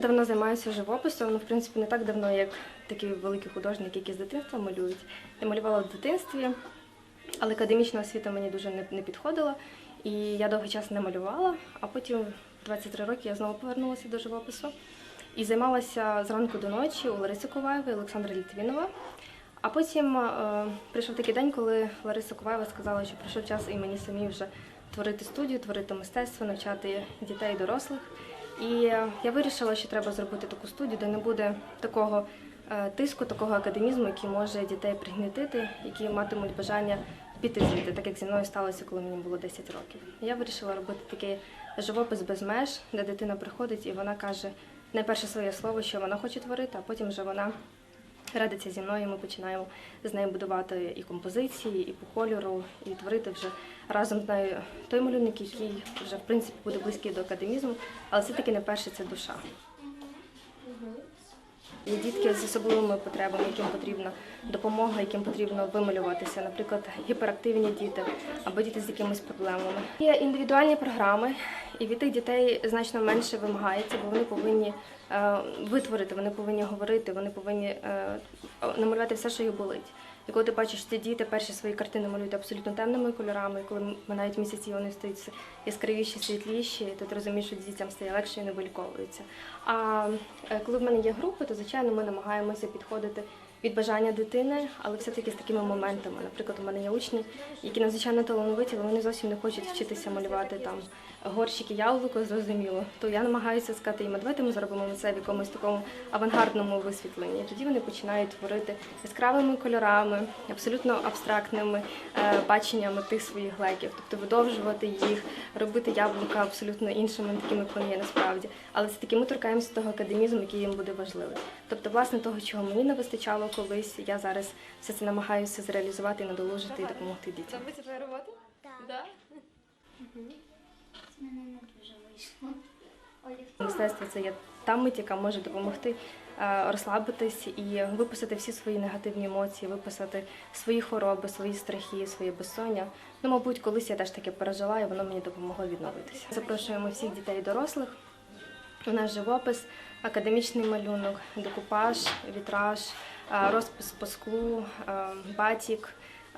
Давно займаюся живописом, ну, в принципі, не так давно, як такі великі художники, які з дитинства малюють. Я малювала в дитинстві, але академічна освіта мені дуже не, не підходила. І я довгий час не малювала, а потім, 23 роки, я знову повернулася до живопису і займалася зранку до ночі у Лариси Коваєвої, Олександра Літвінова. А потім е, прийшов такий день, коли Лариса Коваєва сказала, що прийшов час і мені самі вже творити студію, творити мистецтво, навчати дітей і дорослих. І я вирішила, що треба зробити таку студію, де не буде такого е, тиску, такого академізму, який може дітей пригнітити, які матимуть бажання піти звідти, так як зі мною сталося, коли мені було 10 років. Я вирішила робити такий живопис без меж, де дитина приходить і вона каже найперше своє слово, що вона хоче творити, а потім вже вона радиться зі мною. Ми починаємо з нею будувати і композиції, і по кольору, і творити вже разом з нею той малюнок, який вже в принципі буде близький до академізму, але все-таки не перше це душа. Є дітки з особливими потребами, яким потрібна допомога, яким потрібно вималюватися, наприклад, гіперактивні діти або діти з якимись проблемами. Є індивідуальні програми, і від тих дітей значно менше вимагається, бо вони повинні е, витворити, вони повинні говорити, вони повинні е, намалювати все, що їх болить. І коли ти бачиш, ці діти перші свої картини малюють абсолютно темними кольорами, і коли минають місяці, вони стають яскравіші, світліші, то ти розумієш, що дітям стає легше і не виліковуються. А е, коли в мене є групи, то звичайно ми намагаємося підходити від бажання дитини, але все-таки з такими моментами. Наприклад, у мене є учні, які надзвичайно талановиті, але вони зовсім не хочуть вчитися малювати там горщики, яблуко, зрозуміло. То я намагаюся сказати їм, «А давайте ми зробимо це в якомусь такому авангардному висвітленні. І тоді вони починають творити яскравими кольорами, абсолютно абстрактними е, баченнями тих своїх глеків, тобто видовжувати їх, робити яблука абсолютно іншими, такими, як вони є насправді. Але це таки ми торкаємося того академізму, який їм буде важливий. Тобто, власне, того, чого мені не вистачало колись, я зараз все це намагаюся зреалізувати і надолужити і допомогти дітям. Подобається твоя робота? Так. З мене не дуже вийшло. Мистецтво це є та мить, яка може допомогти е, розслабитись і виписати всі свої негативні емоції, виписати свої хвороби, свої страхи, своє безсоння. Ну, мабуть, колись я теж таке пережила, і воно мені допомогло відновитися. Запрошуємо всіх дітей і дорослих. У нас живопис, академічний малюнок, декупаж, вітраж, розпис по склу, е, батік.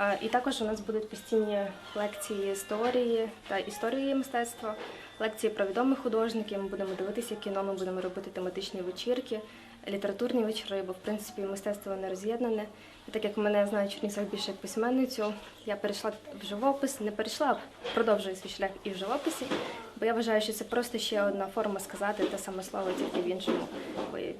Е, І також у нас будуть постійні лекції історії та історії мистецтва, лекції про відомих художників. Ми будемо дивитися кіно, ми будемо робити тематичні вечірки, літературні вечори, бо в принципі мистецтво не роз'єднане. Так як мене знають в Чернівцях більше як письменницю, я перейшла в живопис, не перейшла, а продовжую свій шлях і в живописі, бо я вважаю, що це просто ще одна форма сказати те саме слово, тільки в іншому вияві.